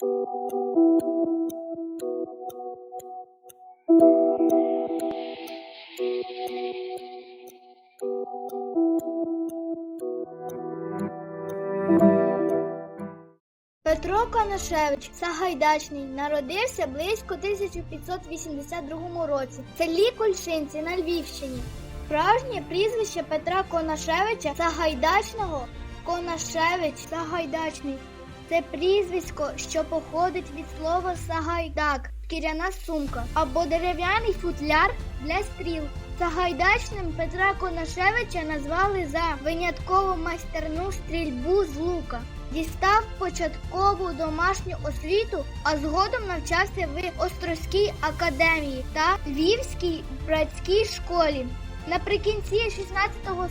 Петро Коношевич Сагайдачний народився близько 1582 році в селі Кульшинці на Львівщині. Справжнє прізвище Петра Конашевича Сагайдачного Конашевич Сагайдачний. Це прізвисько, що походить від слова сагайдак, шкіряна сумка або дерев'яний футляр для стріл. Сагайдачним Петра Конашевича назвали за виняткову майстерну стрільбу з лука. Дістав початкову домашню освіту, а згодом навчався в Острозькій академії та Львівській братській школі. Наприкінці 16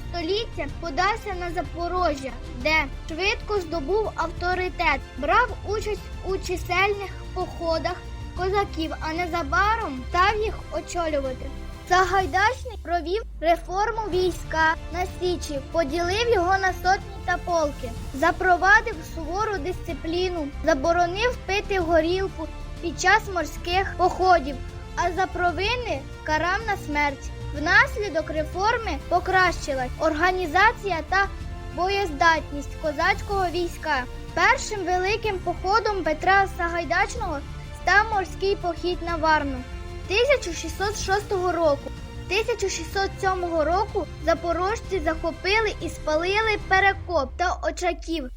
століття подався на Запорожжя, де швидко здобув авторитет, брав участь у чисельних походах козаків, а незабаром став їх очолювати. Сагайдачний провів реформу війська на Січі, поділив його на сотні та полки, запровадив сувору дисципліну, заборонив пити горілку під час морських походів, а за провини карав на смерть. Внаслідок реформи покращилась організація та боєздатність козацького війська. Першим великим походом Петра Сагайдачного став морський похід на Варну 1606 року. 1607 року запорожці захопили і спалили перекоп та очаків.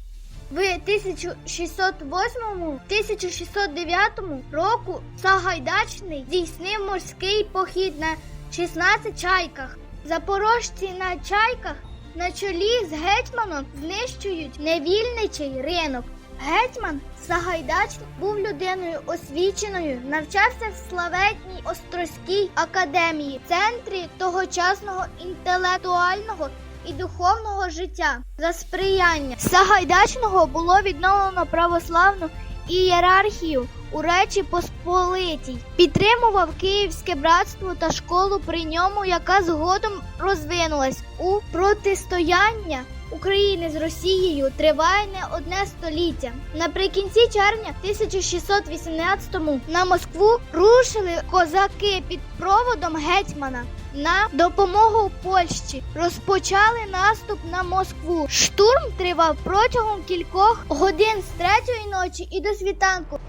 В 1608-1609 року Сагайдачний здійснив морський похід на 16 чайках. Запорожці на чайках на чолі з гетьманом знищують невільничий ринок. Гетьман Сагайдачний був людиною освіченою, навчався в славетній Острозькій академії, центрі тогочасного інтелектуального і духовного життя. За сприяння Сагайдачного було відновлено православну ієрархію у Речі Посполитій, підтримував Київське братство та школу при ньому, яка згодом розвинулась у протистояння. України з Росією триває не одне століття. Наприкінці червня 1618-му на Москву рушили козаки під проводом гетьмана на допомогу Польщі. Розпочали наступ на Москву. Штурм тривав протягом кількох годин з третьої ночі і до світанку.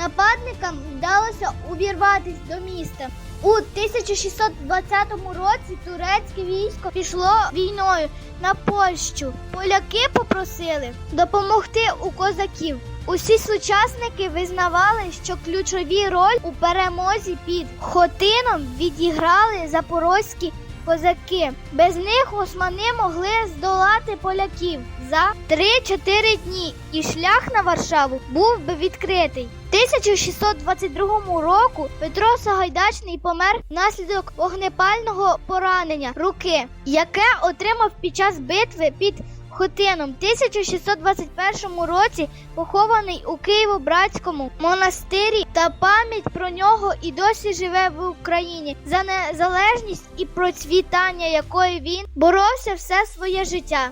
Нападникам вдалося увірватись до міста. У 1620 році турецьке військо пішло війною на Польщу. Поляки попросили допомогти у козаків. Усі сучасники визнавали, що ключові роль у перемозі під Хотином відіграли запорозькі козаки. Без них османи могли здолати поляків за 3-4 дні, і шлях на Варшаву був би відкритий. 1622 року Петро Сагайдачний помер внаслідок вогнепального поранення руки, яке отримав під час битви під Хотином. 1621 році похований у Києво-Братському монастирі та пам'ять про нього і досі живе в Україні за незалежність і процвітання якої він боровся все своє життя.